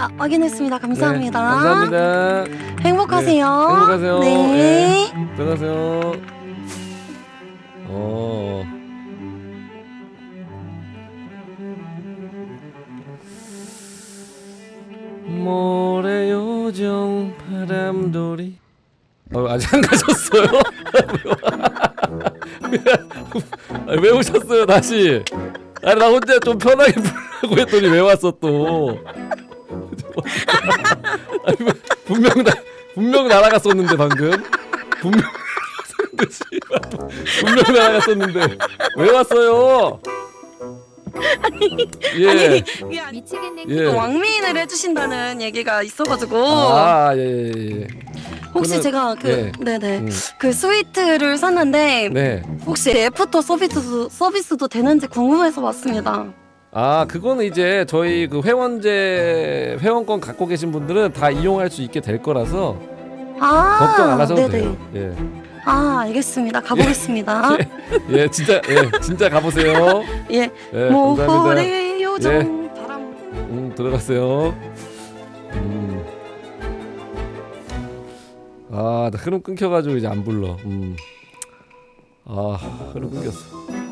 아, 확인했습니다. 감사합니다. 네, 감사합니다. 행복하세요. 네, 행복하세요. 네. 들어가세요. 어. 모래 요정 바람돌이. 어, 아직 안 가셨어요? 아니, 왜 오셨어요 다시? 아니 나 혼자 좀 편하게 부르려고 했더니 왜 왔어 또? 아니, 뭐, 분명 나 분명 날아갔었는데 방금 분명. 분명 날아갔었는데 왜 왔어요? 예. 이게 아니, 미치겠네. 예. 왕미인을 해주신다는 얘기가 있어가지고 아, 예, 예, 예. 혹시 저는- 제가 그 예. 네네 음, 그 스위트를 샀는데 네. 혹시 애프터 서비스도 서비스도 되는지 궁금해서 왔습니다. 아, 그거는 이제 저희 그 회원제 회원권 갖고 계신 분들은 다 이용할 수 있게 될 거라서 아 걱정 안 하셔도. 돼요. 예. 아 알겠습니다. 가보겠습니다. 예, 진짜 예, 진짜 가 보세요. 예. 예, 뭐 감사합니다. 모래 요정 바람. 음, 들어갔어요. 음. 아, 나 흐름 끊겨 가지고 이제 안 불러. 음. 아, 흐름 끊겼어.